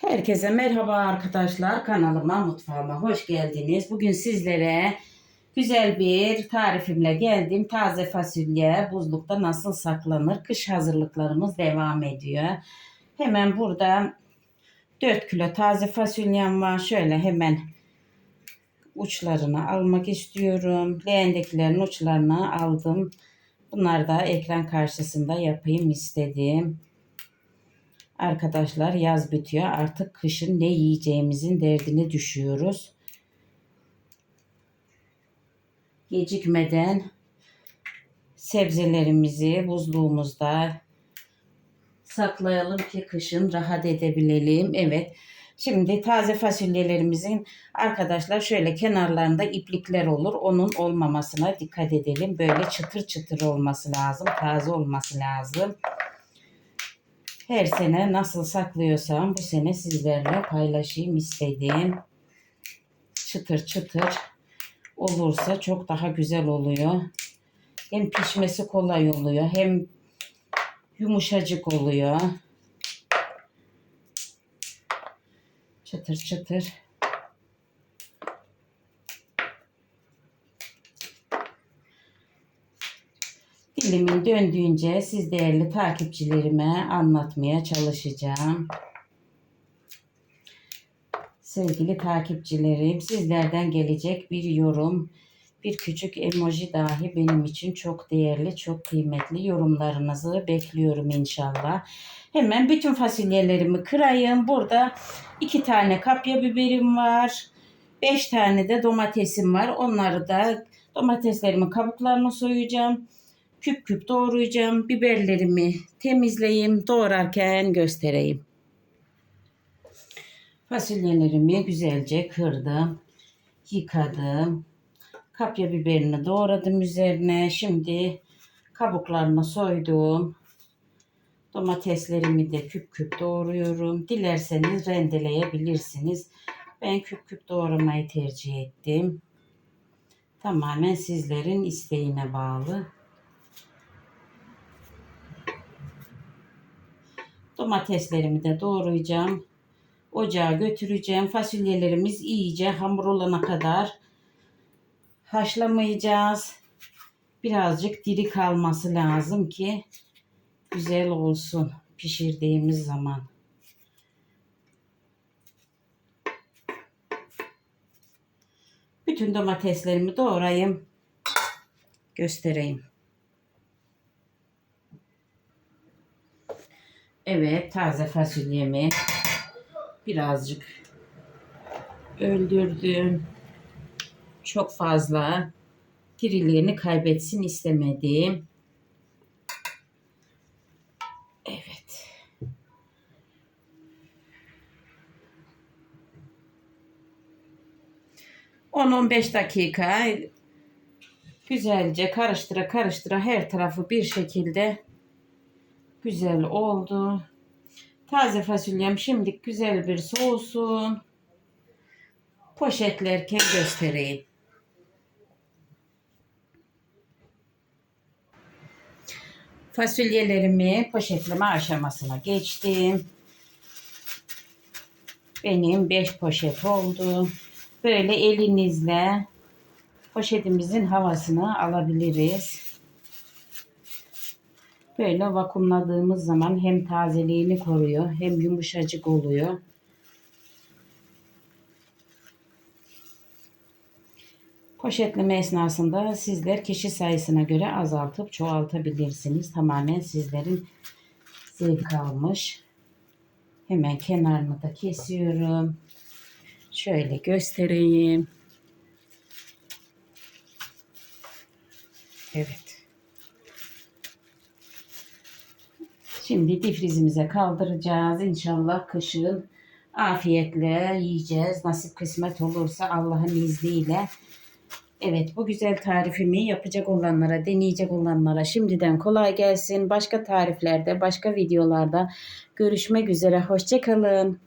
Herkese merhaba arkadaşlar. Kanalıma, mutfağıma hoş geldiniz. Bugün sizlere güzel bir tarifimle geldim. Taze fasulye buzlukta nasıl saklanır? Kış hazırlıklarımız devam ediyor. Hemen burada 4 kilo taze fasulyem var. Şöyle hemen uçlarını almak istiyorum. Leğendekilerin uçlarını aldım. Bunları da ekran karşısında yapayım istedim. Arkadaşlar yaz bitiyor. Artık kışın ne yiyeceğimizin derdine düşüyoruz. Gecikmeden sebzelerimizi buzluğumuzda saklayalım ki kışın rahat edebilelim. Evet. Şimdi taze fasulyelerimizin arkadaşlar şöyle kenarlarında iplikler olur. Onun olmamasına dikkat edelim. Böyle çıtır çıtır olması lazım. Taze olması lazım her sene nasıl saklıyorsam bu sene sizlerle paylaşayım istedim. Çıtır çıtır olursa çok daha güzel oluyor. Hem pişmesi kolay oluyor hem yumuşacık oluyor. Çıtır çıtır. Dilimin döndüğünce siz değerli takipçilerime anlatmaya çalışacağım. Sevgili takipçilerim, sizlerden gelecek bir yorum, bir küçük emoji dahi benim için çok değerli, çok kıymetli yorumlarınızı bekliyorum inşallah. Hemen bütün fasulyelerimi kırayım. Burada iki tane kapya biberim var. Beş tane de domatesim var. Onları da domateslerimin kabuklarını soyacağım küp küp doğrayacağım. Biberlerimi temizleyeyim. Doğrarken göstereyim. Fasulyelerimi güzelce kırdım. Yıkadım. Kapya biberini doğradım üzerine. Şimdi kabuklarını soydum. Domateslerimi de küp küp doğruyorum. Dilerseniz rendeleyebilirsiniz. Ben küp küp doğramayı tercih ettim. Tamamen sizlerin isteğine bağlı. Domateslerimi de doğrayacağım. Ocağa götüreceğim. Fasulyelerimiz iyice hamur olana kadar haşlamayacağız. Birazcık diri kalması lazım ki güzel olsun pişirdiğimiz zaman. Bütün domateslerimi doğrayayım. Göstereyim. Evet taze fasulyemi birazcık öldürdüm. Çok fazla diriliğini kaybetsin istemedim. Evet. On on beş dakika güzelce karıştıra karıştıra her tarafı bir şekilde güzel oldu. Taze fasulyem şimdi güzel bir soğusun. Poşetlerken göstereyim. Fasulyelerimi poşetleme aşamasına geçtim. Benim 5 poşet oldu. Böyle elinizle poşetimizin havasını alabiliriz. Böyle vakumladığımız zaman hem tazeliğini koruyor hem yumuşacık oluyor. Poşetleme esnasında sizler kişi sayısına göre azaltıp çoğaltabilirsiniz. Tamamen sizlerin zevk almış. Hemen kenarını da kesiyorum. Şöyle göstereyim. Evet. Şimdi difrizimize kaldıracağız. İnşallah kışın afiyetle yiyeceğiz. Nasip kısmet olursa Allah'ın izniyle. Evet bu güzel tarifimi yapacak olanlara, deneyecek olanlara şimdiden kolay gelsin. Başka tariflerde, başka videolarda görüşmek üzere. Hoşçakalın.